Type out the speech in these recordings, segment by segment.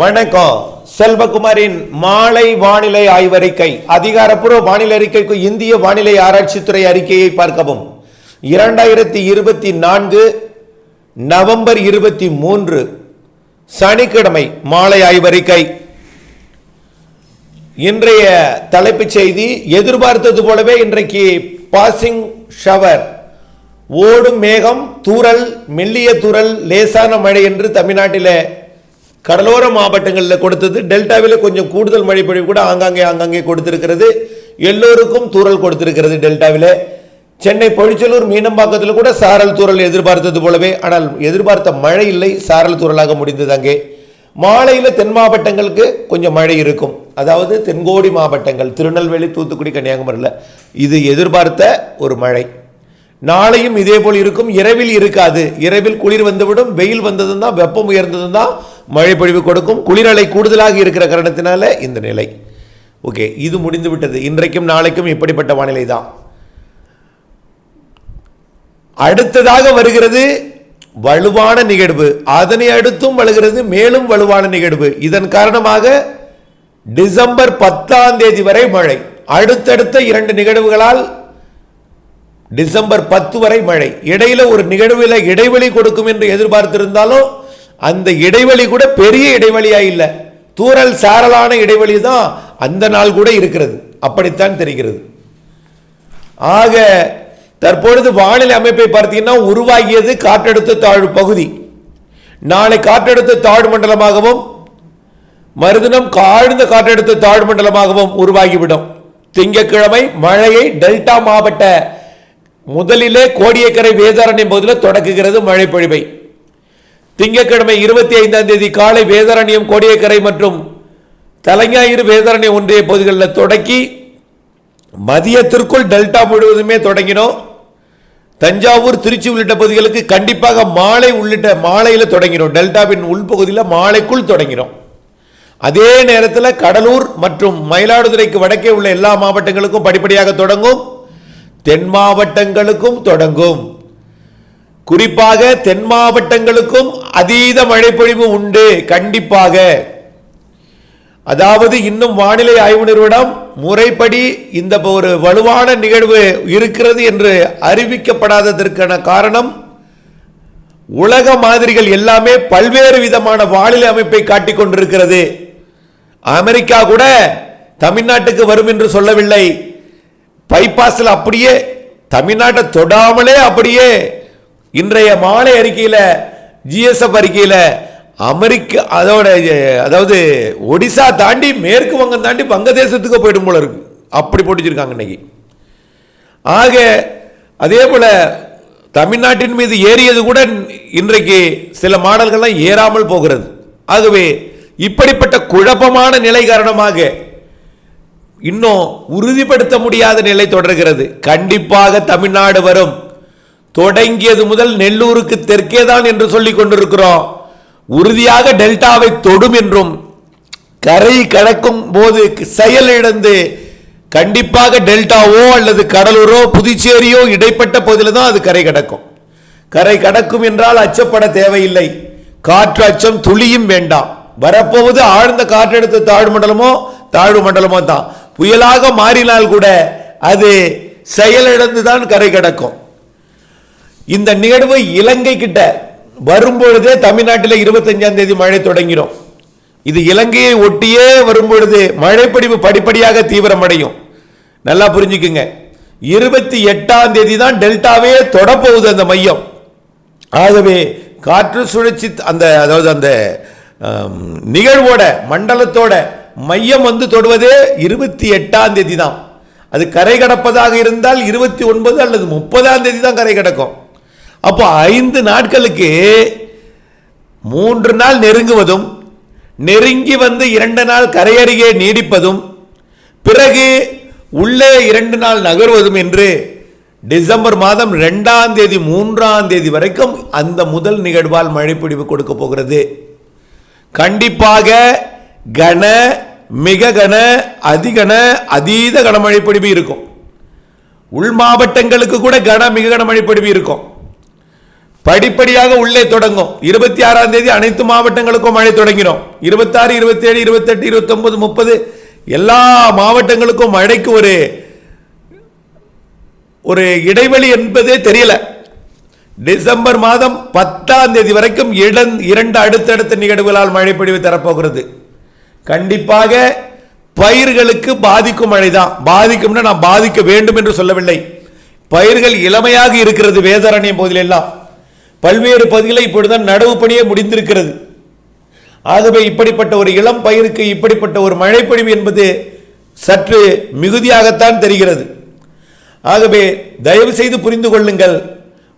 வணக்கம். செல்வகுமாரின் மாலை வானிலை ஆய்வறிக்கை. அதிகாரப்பூர்வ வானிலை அறிக்கைக்கு இந்திய வானிலை ஆராய்ச்சித்துறை அறிக்கையை பார்க்கவும். இரண்டாயிரத்தி இருபத்தி நான்கு நவம்பர் இருபத்தி மூன்று சனிக்கிழமை மாலை ஆய்வறிக்கை. இன்றைய தலைப்புச் செய்தி எதிர்பார்த்தது போலவே இன்றைக்கு பாசிங் ஷவர். ஓடும் மேகம் தூரல் மெல்லிய தூரல் லேசான மழை என்று தமிழ்நாட்டில் கடலோர மாவட்டங்களில் கொடுத்தது. டெல்டாவில் கொஞ்சம் கூடுதல் மழை பொழிவு கூட ஆங்காங்கே ஆங்காங்கே கொடுத்திருக்கிறது. எல்லோருக்கும் தூறல் கொடுத்திருக்கிறது டெல்டாவில். சென்னை பொழிச்சலூர் மீனம்பாக்கத்தில் கூட சாரல் தூரல் எதிர்பார்த்தது போலவே ஆனால் எதிர்பார்த்த மழை இல்லை சாரல் தூரலாக முடிந்தது அங்கே. மாலையில் தென் மாவட்டங்களுக்கு கொஞ்சம் மழை இருக்கும். அதாவது தென்கோடி மாவட்டங்கள் திருநெல்வேலி தூத்துக்குடி கன்னியாகுமரியில் இது எதிர்பார்த்த ஒரு மழை. நாளையும் இதே போல் இருக்கும். இரவில் இருக்காது. இரவில் குளிர் வந்துவிடும். வெயில் வந்ததும் தான் வெப்பம் உயர்ந்ததும் தான் மழைப்பொழிவு கொடுக்கும் குளிரலை கூடுதலாக இருக்கிற காரணத்தினால இந்த நிலை. ஓகே இது முடிந்து விட்டது. இன்றைக்கும் நாளைக்கும் இப்படிப்பட்ட வானிலை தான். அடுத்ததாக வருகிறது வலுவான நிகழ்வு. அதனை அடுத்தும் வருகிறது மேலும் வலுவான நிகழ்வு. இதன் காரணமாக டிசம்பர் பத்தாம் தேதி வரை மழை. அடுத்தடுத்த இரண்டு நிகழ்வுகளால் டிசம்பர் பத்து வரை மழை. இடையில ஒரு நிகழ்வில் இடைவெளி கொடுக்கும் என்று எதிர்பார்த்திருந்தாலும் அந்த இடைவெளி கூட பெரிய இடைவெளியாக இல்லை. தூறல் சாரலான இடைவெளி தான் அந்த நாள் கூட இருக்கிறது. அப்படித்தான் தெரிகிறது. ஆக தற்பொழுது வானிலை அமைப்பை பார்த்தீங்கன்னா உருவாகியது காற்றழுத்த தாழ்வு பகுதி. நாளை காற்றழுத்த தாழ்வு மண்டலமாகவும் மறுதினம் காழ்ந்த காற்றழுத்த தாழ்வு மண்டலமாகவும் உருவாகிவிடும். திங்கட்கிழமை மழையை டெல்டா மாவட்ட முதலிலே கோடியக்கரை வேதாரண்யம் பகுதியில் தொடக்குகிறது மழை பொழிவை. திங்கட்கிழமை இருபத்தி ஐந்தாம் தேதி காலை வேதாரண்யம் கோடியக்கரை மற்றும் தலைஞாயிறு வேதாரண்யம் ஒன்றிய பகுதிகளில் தொடக்கி மதியத்திற்குள் டெல்டா முழுவதுமே தொடங்கினோம். தஞ்சாவூர் திருச்சி உள்ளிட்ட பகுதிகளுக்கு கண்டிப்பாக மாலை உள்ளிட்ட மாலையில் தொடங்கினோம். டெல்டாவின் உள்பகுதியில் மாலைக்குள் தொடங்கினோம். அதே நேரத்தில் கடலூர் மற்றும் மயிலாடுதுறைக்கு வடக்கே உள்ள எல்லா மாவட்டங்களுக்கும் படிப்படியாக தொடங்கும். தென் மாவட்டங்களுக்கும் தொடங்கும். குறிப்பாக தென் மாவட்டங்களுக்கும் அதீத மழைப்பொழிவு உண்டு. கண்டிப்பாக. அதாவது இன்னும் வானிலை ஆய்வு நிறுவனம் முறைப்படி இந்த ஒரு வலுவான நிகழ்வு இருக்கிறது என்று அறிவிக்கப்படாததற்கான காரணம் உலக மாதிரிகள் எல்லாமே பல்வேறு விதமான வானிலை அமைப்பை காட்டிக் கொண்டிருக்கிறது. அமெரிக்கா கூட தமிழ்நாட்டுக்கு வரும் என்று சொல்லவில்லை. பைபாஸில் அப்படியே தமிழ்நாட்டை தொடாமலே அப்படியே இன்றைய மாலை அறிக்கையில் ஜிஎஸ்எஃப் அறிக்கையில் அமெரிக்க அதோட அதாவது ஒடிசா தாண்டி மேற்கு வங்கம் தாண்டி வங்கதேசத்துக்கு போயிடும் போல இருக்கு. அப்படி போட்டுச்சிருக்காங்க இன்னைக்கு. ஆக அதே போல் தமிழ்நாட்டின் மீது ஏறியது கூட இன்றைக்கு சில மாடல்கள்லாம் ஏறாமல் போகிறது. ஆகவே இப்படிப்பட்ட குழப்பமான நிலை காரணமாக இன்னும் உறுதிப்படுத்த முடியாத நிலை தொடர்கிறது. கண்டிப்பாக தமிழ்நாடு வரும். தொடங்கியது முதல் நெல்லூருக்கு தெற்கே தான் என்று சொல்லிக் கொண்டிருக்கிறோம். உறுதியாக டெல்டாவை தொடும் என்றும் கரை கடக்கும் போது செயலிழந்து கண்டிப்பாக டெல்டாவோ அல்லது கடலூரோ புதுச்சேரியோ இடைப்பட்ட பகுதியில் தான் அது கரை கடக்கும். கரை கடக்கும் என்றால் அச்சப்பட தேவையில்லை. காற்று அச்சம் துளியும் வேண்டாம். வரப்போவது ஆழ்ந்த காற்றெடுத்த தாழ்வு மண்டலமோ தாழ்வு மண்டலமோ தான். புயலாக மாறினால் கூட அது செயலிழந்து தான் கரை கடக்கும். இந்த நிகழ்வு இலங்கை கிட்ட வரும்பொழுதே தமிழ்நாட்டில் இருபத்தஞ்சாம் தேதி மழை தொடங்கிடும் இது இலங்கையை ஒட்டியே வரும்பொழுது மழைப்படிவு படிப்படியாக தீவிரமடையும். நல்லா புரிஞ்சுக்குங்க. இருபத்தி எட்டாம் தேதி தான் டெல்டாவே தொடப்போகுது அந்த மையம். ஆகவே காற்று சுழற்சி அந்த அதாவது அந்த நிகழ்வோட மண்டலத்தோட மையம் வந்து தொடுவதே இருபத்தி எட்டாம் தேதி தான் அது கரை கடப்பதாக இருந்தால் இருபத்தி ஒன்பது அல்லது முப்பதாம் தேதி தான் கரை கடக்கும். அப்போ ஐந்து நாட்களுக்கு மூன்று நாள் நெருங்குவதும் நெருங்கி வந்து இரண்டு நாள் கரையருகே நீடிப்பதும் பிறகு உள்ளே இரண்டு நாள் நகர்வதும் என்று டிசம்பர் மாதம் ரெண்டாம் தேதி மூன்றாம் தேதி வரைக்கும் அந்த முதல் நிகழ்வால் மழைப்பிடிவு கொடுக்க போகிறது. கண்டிப்பாக கன மிக கன அதிகன அதீத கனமழை பொழிவு இருக்கும். உள் மாவட்டங்களுக்கு கூட கன மிக கனமழை பொழிவு இருக்கும். படிப்படியாக உள்ளே தொடங்கும். இருபத்தி ஆறாம் தேதி அனைத்து மாவட்டங்களுக்கும் மழை தொடங்கிடும் இருபத்தாறு இருபத்தேழு இருபத்தெட்டு இருபத்தொன்பது முப்பது எல்லா மாவட்டங்களுக்கும் மழைக்கு ஒரு ஒரு இடைவெளி என்பதே தெரியல. டிசம்பர் மாதம் பத்தாம் தேதி வரைக்கும் இடன் இரண்டு அடுத்தடுத்த நிகழ்வுகளால் மழை பொழிவு தரப்போகிறது. கண்டிப்பாக பயிர்களுக்கு பாதிக்கும் மழை தான் பாதிக்கும்னா நான் பாதிக்க வேண்டும் என்று சொல்லவில்லை. பயிர்கள் இளமையாக இருக்கிறது வேதாரண்யம் பகுதியிலெல்லாம். பல்வேறு பகுதிகளில் இப்பொழுதுதான் நடவு பணியே முடிந்திருக்கிறது. ஆகவே இப்படிப்பட்ட ஒரு இளம் பயிருக்கு இப்படிப்பட்ட ஒரு மழைப்பொழிவு என்பது சற்று மிகுதியாகத்தான் தெரிகிறது. ஆகவே தயவு செய்து புரிந்து கொள்ளுங்கள்.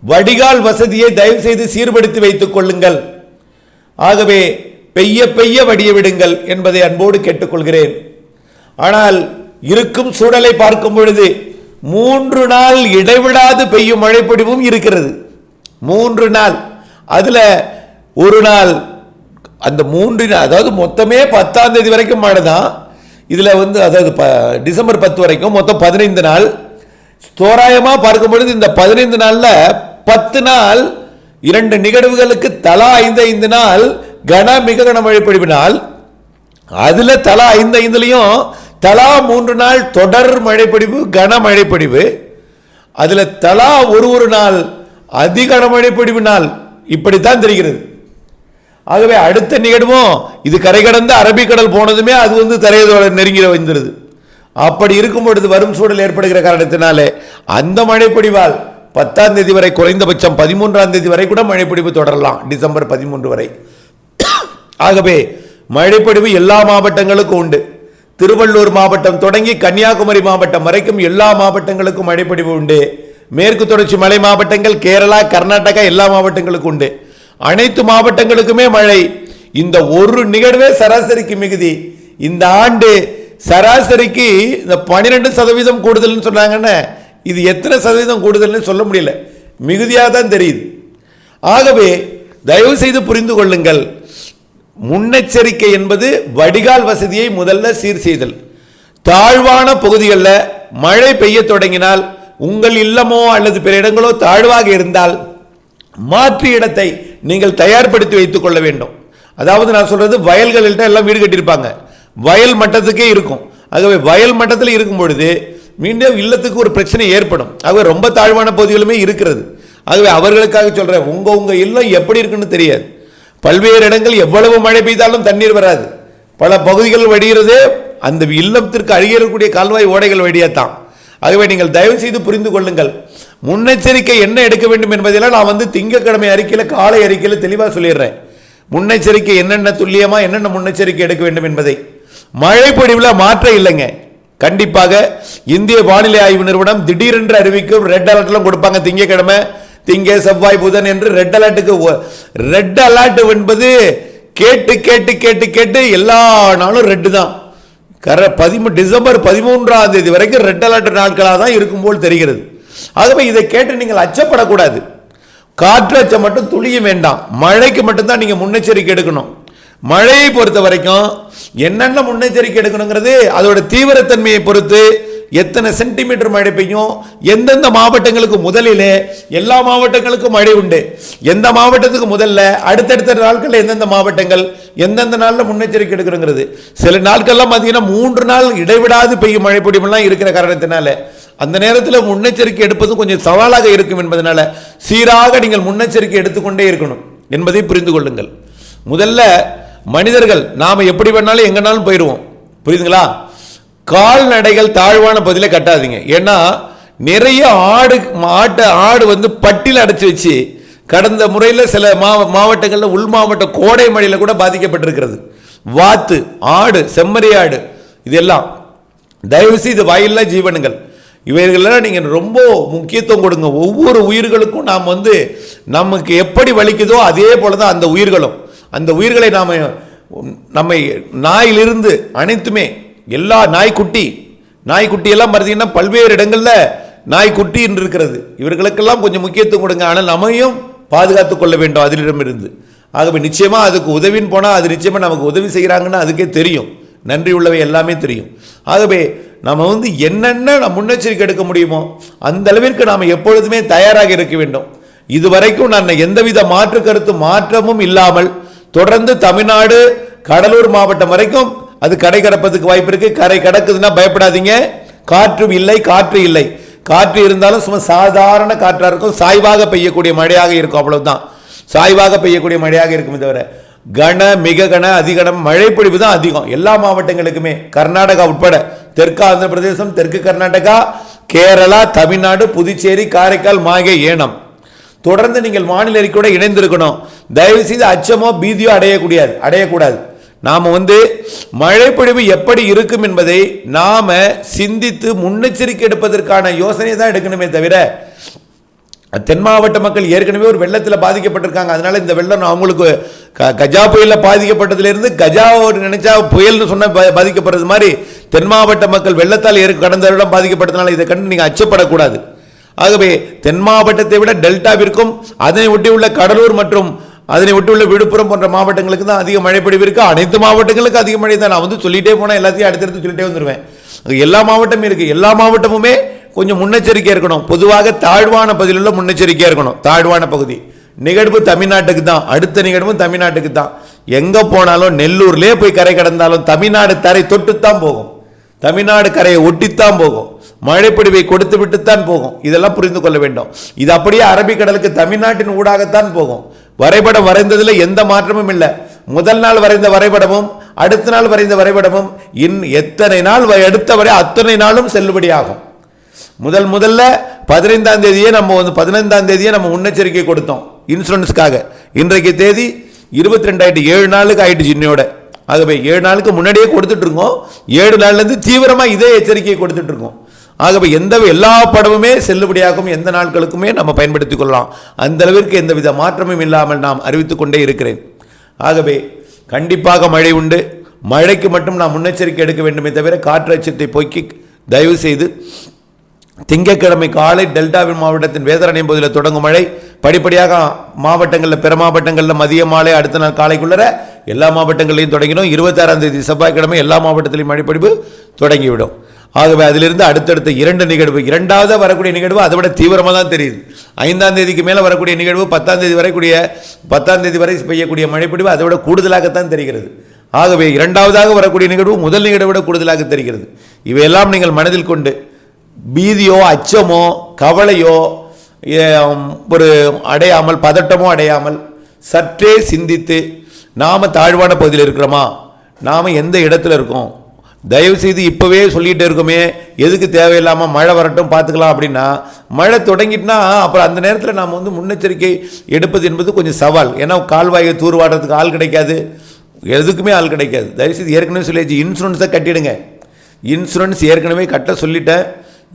வடிகால் வசதியை தயவு செய்து சீர்படுத்தி வைத்துக் கொள்ளுங்கள். ஆகவே பெய்ய பெய்ய வடிய விடுங்கள் என்பதை அன்போடு கேட்டுக்கொள்கிறேன். ஆனால் இருக்கும் சூழலை பார்க்கும் பொழுது மூன்று நாள் இடைவிடாது பெய்யும் மழைப்பொழிவும் இருக்கிறது. மூன்று நாள். அதில் ஒரு நாள் அந்த மூன்று நாள் அதாவது மொத்தமே பத்தாம் தேதி வரைக்கும் மழை தான் இதில் வந்து அதாவது ப- டிசம்பர் பத்து வரைக்கும் மொத்தம் பதினைந்து நாள். தோராயமாக பார்க்கும் பொழுது இந்த பதினைந்து நாளில் பத்து நாள் இரண்டு நிகழ்வுகளுக்கு தலா ஐந்து ஐந்து நாள் கன மிக கனமழை பொழிவினால் அதில் தலா ஐந்து ஐந்துலேயும் தலா மூன்று நாள் தொடர் மழைப்பொடிவு கன மழைப்பொடிவு. அதில் தலா ஒரு ஒரு நாள் அதிக மழைப்பொழிவு இப்படித்தான் தெரிகிறது. ஆகவே அடுத்த நிகழ்வும் இது கரை கடந்த அரபிக்கடல் போனதுமே அது வந்து தரையதோட நெருங்கி வந்துடுது அப்படி இருக்கும் பொழுது வரும் சூழல் ஏற்படுகிற காரணத்தினாலே அந்த மழைப்பொழிவால் பத்தாம் தேதி வரை குறைந்தபட்சம் பதிமூன்றாம் தேதி வரை கூட மழைப்பொழிவு தொடரலாம் டிசம்பர் பதிமூன்று வரை. ஆகவே மழைப்பொழிவு எல்லா மாவட்டங்களுக்கும் உண்டு. திருவள்ளூர் மாவட்டம் தொடங்கி கன்னியாகுமரி மாவட்டம் வரைக்கும் எல்லா மாவட்டங்களுக்கும் மழைப்பொழிவு உண்டு. மேற்கு தொடர்ச்சி மலை மாவட்டங்கள் கேரளா கர்நாடகா எல்லா மாவட்டங்களுக்கும் உண்டு. அனைத்து மாவட்டங்களுக்குமே மழை. இந்த ஒரு நிகழ்வே சராசரிக்கு மிகுதி. இந்த ஆண்டு சராசரிக்கு இந்த பன்னிரெண்டு சதவீதம் கூடுதல்னு சொன்னாங்கன்னா இது எத்தனை சதவீதம் கூடுதல்னு சொல்ல முடியல. மிகுதியாக தான் தெரியுது. ஆகவே தயவு செய்து புரிந்து கொள்ளுங்கள். முன்னெச்சரிக்கை என்பது வடிகால் வசதியை முதல்ல சீர் செய்தல். தாழ்வான பகுதிகளில் மழை பெய்ய தொடங்கினால் உங்கள் இல்லமோ அல்லது பிற இடங்களோ தாழ்வாக இருந்தால் மாற்று இடத்தை நீங்கள் தயார்படுத்தி வைத்துக் கொள்ள வேண்டும். அதாவது நான் சொல்றது வயல்களிட்ட எல்லாம் வீடு கட்டியிருப்பாங்க. வயல் மட்டத்துக்கே இருக்கும். ஆகவே வயல் மட்டத்தில் இருக்கும் பொழுது மீண்டும் இல்லத்துக்கு ஒரு பிரச்சனை ஏற்படும். ஆகவே ரொம்ப தாழ்வான பகுதிகளுமே இருக்கிறது. ஆகவே அவர்களுக்காக சொல்றேன் உங்க உங்க இல்லம் எப்படி இருக்குன்னு தெரியாது. பல்வேறு இடங்கள் எவ்வளவு மழை பெய்தாலும் தண்ணீர் வராது. பல பகுதிகள் வடிகிறது அந்த இல்லத்திற்கு அருகே கால்வாய் ஓடைகள் வழியாத்தான் ஆகவே நீங்கள் தயவு செய்து புரிந்து கொள்ளுங்கள் முன்னெச்சரிக்கை என்ன எடுக்க வேண்டும் என்பதெல்லாம் நான் வந்து திங்கட்கிழமை அறிக்கையில் காலை அறிக்கையில் தெளிவாக சொல்லிடுறேன். முன்னெச்சரிக்கை என்னென்ன துல்லியமாக என்னென்ன முன்னெச்சரிக்கை எடுக்க வேண்டும் என்பதை. மழை பொழிவில் மாற்றம் இல்லைங்க. கண்டிப்பாக இந்திய வானிலை ஆய்வு நிறுவனம் திடீரென்று அறிவிக்கும் ரெட் அலர்ட்லாம் கொடுப்பாங்க திங்கக்கிழமை திங்க செவ்வாய் புதன் என்று ரெட் அலர்ட்டுக்கு ரெட் அலர்ட் என்பது கேட்டு கேட்டு கேட்டு கேட்டு எல்லா நாளும் ரெட்டு தான். கர பதிமூ டிசம்பர் பதிமூன்றாம் தேதி வரைக்கும் ரெட் அலர்ட் நாட்களாக தான் இருக்கும் போல் தெரிகிறது. ஆகவே இதை கேட்டு நீங்கள் அச்சப்படக்கூடாது. காற்று மட்டும் துளியும் வேண்டாம். மழைக்கு மட்டும்தான் நீங்கள் முன்னெச்சரிக்கை எடுக்கணும். மழையை பொறுத்த வரைக்கும் என்னென்ன முன்னெச்சரிக்கை எடுக்கணுங்கிறது அதோட தீவிரத்தன்மையை பொறுத்து எத்தனை சென்டிமீட்டர் மழை பெய்யும்? எந்தெந்த மாவட்டங்களுக்கு முதலிலே? எல்லா மாவட்டங்களுக்கும் மழை உண்டு. எந்த மாவட்டத்துக்கு முதல்ல? அடுத்தடுத்த நாட்களில் எந்தெந்த மாவட்டங்கள்? எந்தெந்த நாளில் முன்னெச்சரிக்கை எடுக்கணுங்கிறது? சில நாட்கள்லாம் பார்த்தீங்கன்னா மூன்று நாள் இடைவிடாது பெய்யும் மழை பொடிமெல்லாம் இருக்கிற காரணத்தினால. அந்த நேரத்தில் முன்னெச்சரிக்கை எடுப்பதும் கொஞ்சம் சவாலாக இருக்கும் என்பதனால சீராக நீங்கள் முன்னெச்சரிக்கை எடுத்துக்கொண்டே இருக்கணும் என்பதை புரிந்து கொள்ளுங்கள். முதல்ல மனிதர்கள் நாம் எப்படி வேணாலும் எங்கனாலும் போயிடுவோம் புரியுதுங்களா? கால்நடைகள் தாழ்வான பகுதியில் கட்டாதீங்க. ஏன்னா நிறைய ஆடு மாட்ட ஆடு வந்து பட்டியில் அடைச்சி வச்சு கடந்த முறையில் சில மாவ மாவட்டங்களில் உள் மாவட்ட கோடை மழையில் கூட பாதிக்கப்பட்டிருக்கிறது. வாத்து ஆடு செம்மறி ஆடு இதெல்லாம். தயவுசெய்து இது வாயில்லா ஜீவனுங்கள். இவைகளெல்லாம் நீங்கள் ரொம்ப முக்கியத்துவம் கொடுங்க. ஒவ்வொரு உயிர்களுக்கும் நாம் வந்து நமக்கு எப்படி வலிக்குதோ அதே போல தான் அந்த உயிர்களும். அந்த உயிர்களை நாம் நம்மை நாயிலிருந்து அனைத்துமே எல்லா நாய்க்குட்டி நாய்க்குட்டி எல்லாம் பார்த்தீங்கன்னா பல்வேறு இடங்களில் நாய்க்குட்டி என்று இருக்கிறது. இவர்களுக்கெல்லாம் கொஞ்சம் முக்கியத்துவம் கொடுங்க. ஆனால் நம்மையும் பாதுகாத்து கொள்ள வேண்டும். அதிலிடமிருந்து. ஆகவே நிச்சயமாக அதுக்கு உதவின்னு போனால் அது நிச்சயமாக நமக்கு உதவி செய்கிறாங்கன்னு அதுக்கே தெரியும். நன்றி உள்ளவை எல்லாமே தெரியும். ஆகவே நம்ம வந்து என்னென்ன நம்ம முன்னெச்சரிக்கை எடுக்க முடியுமோ அந்த அளவிற்கு நாம் எப்பொழுதுமே தயாராக இருக்க வேண்டும். இதுவரைக்கும் நான் எந்தவித மாற்று கருத்து மாற்றமும் இல்லாமல் தொடர்ந்து தமிழ்நாடு கடலூர் மாவட்டம் வரைக்கும் அது கடை கடப்பதுக்கு வாய்ப்பு இருக்கு. கரை கடக்குதுன்னா பயப்படாதீங்க. காற்றும் இல்லை காற்று இல்லை. காற்று இருந்தாலும் சும்மா சாதாரண காற்றாக இருக்கும். சாய்வாக பெய்யக்கூடிய மழையாக இருக்கும் அவ்வளவுதான். சாய்வாக பெய்யக்கூடிய மழையாக இருக்கும் தவிர கன மிக கன அதிகனம் மழை பொழிவு தான் அதிகம். எல்லா மாவட்டங்களுக்குமே. கர்நாடகா உட்பட தெற்கு ஆந்திர பிரதேசம் தெற்கு கர்நாடகா கேரளா தமிழ்நாடு புதுச்சேரி காரைக்கால் மாகே ஏனம். தொடர்ந்து நீங்கள் வானிலை அறிக்கையோட இணைந்திருக்கணும். தயவு செய்து அச்சமோ பீதியோ அடையக்கூடாது. அடையக்கூடாது. நாம் வந்து மழைப்பொழிவு எப்படி இருக்கும் என்பதை நாம் சிந்தித்து முன்னெச்சரிக்கை எடுப்பதற்கான யோசனை தான் எடுக்கணுமே தவிர தென் மாவட்ட மக்கள் ஏற்கனவே ஒரு வெள்ளத்தில் பாதிக்கப்பட்டிருக்காங்க. அதனால இந்த வெள்ளம் அவங்களுக்கு க- கஜா புயலில் பாதிக்கப்பட்டதுலேருந்து கஜா ஒரு நினைச்சா புயல்னு சொன்ன பாதிக்கப்படுறது மாதிரி தென் மாவட்ட மக்கள் வெள்ளத்தால் ஏற்க கடந்த வருடம் பாதிக்கப்பட்டதுனால இதை கண்டு நீங்கள் அச்சப்படக்கூடாது. ஆகவே தென் மாவட்டத்தை விட டெல்டாவிற்கும் அதனை ஒட்டியுள்ள கடலூர் மற்றும் அதனை விட்டுள்ள விழுப்புரம் போன்ற மாவட்டங்களுக்கு தான் அதிக மழை இருக்குது அனைத்து மாவட்டங்களுக்கு அதிக மழை தான். நான் வந்து சொல்லிட்டே போனால் எல்லாத்தையும் அடுத்தடுத்து சொல்லிட்டே வந்துடுவேன் எல்லா மாவட்டமும் இருக்குது எல்லா மாவட்டமுமே கொஞ்சம் முன்னெச்சரிக்கையாக இருக்கணும். பொதுவாக தாழ்வான பகுதியில் முன்னெச்சரிக்கையாக இருக்கணும். தாழ்வான பகுதி. நிகழ்வு தமிழ்நாட்டுக்கு தான். அடுத்த நிகழ்வும் தமிழ்நாட்டுக்கு தான். எங்கே போனாலும் நெல்லூர்லேயே போய் கரை கடந்தாலும் தமிழ்நாடு தரை தொட்டுத்தான் போகும். தமிழ்நாடு கரையை ஒட்டித்தான் போகும். மழைப்பொழிவை கொடுத்து விட்டுத்தான் போகும். இதெல்லாம் புரிந்து கொள்ள வேண்டும். இது அப்படியே அரபிக்கடலுக்கு தமிழ்நாட்டின் ஊடாகத்தான் போகும். வரைபடம் வரைந்ததில் எந்த மாற்றமும் இல்லை. முதல் நாள் வரைந்த வரைபடமும் அடுத்த நாள் வரைந்த வரைபடமும் இன் எத்தனை நாள் வ- எடுத்த வரை அத்தனை நாளும் செல்லுபடியாகும். முதல் முதல்ல பதினைந்தாம் தேதியே நம்ம வந்து பதினைந்தாம் தேதியே நம்ம முன்னெச்சரிக்கை கொடுத்தோம் இன்சூரன்ஸ்க்காக. இன்றைக்கு தேதி இருபத்தி ரெண்டாயிரத்தி ஏழு நாளுக்கு ஆயிடுச்சு இன்னையோட ஆகவே ஏழு நாளுக்கு முன்னாடியே கொடுத்துட்ருக்கோம் ஏழு நாள்லேருந்து தீவிரமாக இதே எச்சரிக்கையை கொடுத்துட்ருக்கோம் ஆகவே எந்த எல்லா படமுமே செல்லுபடியாகும் எந்த நாட்களுக்குமே நம்ம பயன்படுத்திக் கொள்ளலாம். அந்த அளவிற்கு எந்தவித மாற்றமும் இல்லாமல் நாம் அறிவித்துக் கொண்டே இருக்கிறேன். ஆகவே கண்டிப்பாக மழை உண்டு. மழைக்கு மட்டும் நாம் முன்னெச்சரிக்கை எடுக்க வேண்டுமே தவிர காற்று அச்சத்தை போக்கி தயவு செய்து திங்கட்கிழமை காலை டெல்டாவின் மாவட்டத்தின் வேதரணையும் பகுதியில் தொடங்கும் மழை. படிப்படியாக மாவட்டங்களில் பிற மாவட்டங்களில் மதிய மாலை அடுத்த நாள் காலைக்குள்ளர எல்லா மாவட்டங்களையும் தொடங்கிடும். இருபத்தாறாம் தேதி செவ்வாய்க்கிழமை எல்லா மாவட்டத்திலையும் மழைப்பொடிவு தொடங்கிவிடும். ஆகவே அதிலிருந்து அடுத்தடுத்த இரண்டு நிகழ்வு இரண்டாவது வரக்கூடிய நிகழ்வு அதை விட தீவிரமாக தான் தெரியுது. ஐந்தாம் தேதிக்கு மேலே வரக்கூடிய நிகழ்வு பத்தாம் தேதி வரக்கூடிய பத்தாம் தேதி வரை பெய்யக்கூடிய மழைப்பொழிவு அதை விட கூடுதலாகத்தான் தெரிகிறது. ஆகவே இரண்டாவதாக வரக்கூடிய நிகழ்வு முதல் நிகழ்வை விட கூடுதலாக தெரிகிறது. இவையெல்லாம் நீங்கள் மனதில் கொண்டு பீதியோ அச்சமோ கவலையோ ஒரு அடையாமல் பதட்டமோ அடையாமல் சற்றே சிந்தித்து நாம் தாழ்வான பகுதியில் இருக்கிறோமா? நாம் எந்த இடத்துல இருக்கோம்? தயவுசெய்து இப்போவே சொல்லிகிட்டே இருக்கோமே. எதுக்கு தேவையில்லாமல் மழை வரட்டும் பார்த்துக்கலாம் அப்படின்னா மழை தொடங்கிட்டுனா அப்புறம் அந்த நேரத்தில் நாம் வந்து முன்னெச்சரிக்கை எடுப்பது என்பது கொஞ்சம் சவால். ஏன்னா கால்வாயை தூர்வாடுறதுக்கு ஆள் கிடைக்காது. எதுக்குமே ஆள் கிடைக்காது. தயவுசெய்து ஏற்கனவே சொல்லியாச்சு இன்சூரன்ஸை கட்டிடுங்க. இன்சூரன்ஸ் ஏற்கனவே கட்ட சொல்லிட்டேன்.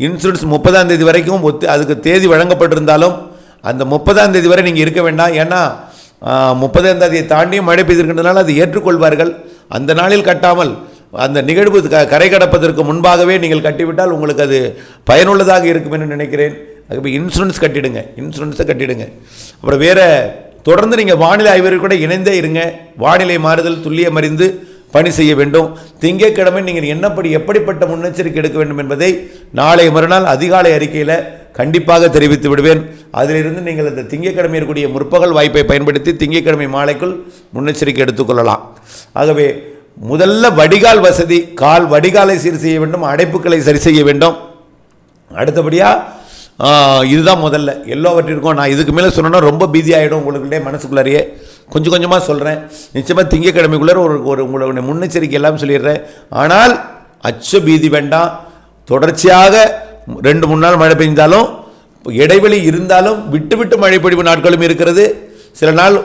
இன்சூரன்ஸ் முப்பதாம் தேதி வரைக்கும் ஒத்து அதுக்கு தேதி வழங்கப்பட்டிருந்தாலும் அந்த முப்பதாம் தேதி வரை நீங்கள் இருக்க வேண்டாம். ஏன்னா முப்பதாம் தேதியை தாண்டியும் மழை பெய்திருக்கின்றனால அதை ஏற்றுக்கொள்வார்கள். அந்த நாளில் கட்டாமல் அந்த நிகழ்வு க- கரை கடப்பதற்கு முன்பாகவே நீங்கள் கட்டிவிட்டால் உங்களுக்கு அது பயனுள்ளதாக இருக்கும் என்று நினைக்கிறேன். அதுக்கு இன்சூரன்ஸ் கட்டிடுங்க இன்சூரன்ஸை கட்டிடுங்க. அப்புறம் வேறு தொடர்ந்து நீங்கள் வானிலை ஆய்வர்கள் கூட இணைந்தே இருங்க. வானிலை மாறுதல் துல்லியம் அறிந்து பணி செய்ய வேண்டும். திங்கட்கிழமை நீங்கள் என்னப்படி எப்படிப்பட்ட முன்னெச்சரிக்கை எடுக்க வேண்டும் என்பதை நாளை மறுநாள் அதிகாலை அறிக்கையில் கண்டிப்பாக தெரிவித்து விடுவேன். அதிலிருந்து நீங்கள் இந்த திங்கட்கிழமை இருக்கக்கூடிய முற்பகல் வாய்ப்பை பயன்படுத்தி திங்கட்கிழமை மாலைக்குள் முன்னெச்சரிக்கை எடுத்துக்கொள்ளலாம் ஆகவே முதல்ல வடிகால் வசதி கால் வடிகாலை சீர் செய்ய வேண்டும் அடைப்புகளை சரி செய்ய வேண்டும். அடுத்தபடியாக இதுதான் முதல்ல. எல்லாவற்றிற்கும் நான் இதுக்கு மேலே சொன்னேன்னா ரொம்ப பீதியாகிடும் உங்களுக்குள்ளே மனசுக்குள்ளாரையே. கொஞ்சம் கொஞ்சமாக சொல்கிறேன் நிச்சயமாக திங்கக்கிழமைக்குள்ளே ஒரு ஒரு உங்களுடைய முன்னெச்சரிக்கை எல்லாம் சொல்லிடுறேன். ஆனால் அச்ச பீதி வேண்டாம். தொடர்ச்சியாக ரெண்டு மூணு நாள் மழை பெய்ஞ்சாலும் இடைவெளி இருந்தாலும் விட்டு விட்டு மழை பொழிவு நாட்களும் இருக்கிறது. சில நாள்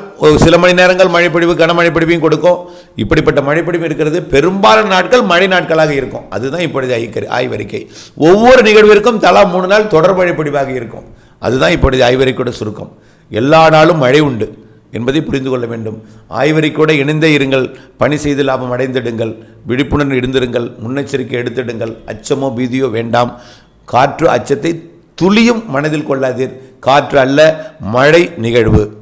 சில மணி நேரங்கள் மழைப்பொழிவு கனமழை பொழிவையும் கொடுக்கும். இப்படிப்பட்ட மழைப்பொழிவு இருக்கிறது பெரும்பாலான நாட்கள் மழை நாட்களாக இருக்கும். அதுதான் இப்பொழுது ஐக்கறி ஆய்வறிக்கை. ஒவ்வொரு நிகழ்விற்கும் தலா மூணு நாள் தொடர் மழை இருக்கும். அதுதான் இப்பொழுது ஆய்வறிக்கையோட சுருக்கம். எல்லா நாளும் மழை உண்டு என்பதை புரிந்து கொள்ள வேண்டும். ஆய்வறிக்கையோட இணைந்தே இருங்கள். பணி செய்து லாபம் அடைந்திடுங்கள். விழிப்புணர்வு இருந்திருங்கள். முன்னெச்சரிக்கை எடுத்திடுங்கள். அச்சமோ பீதியோ வேண்டாம். காற்று அச்சத்தை துளியும் மனதில் கொள்ளாதீர். காற்று அல்ல மழை நிகழ்வு.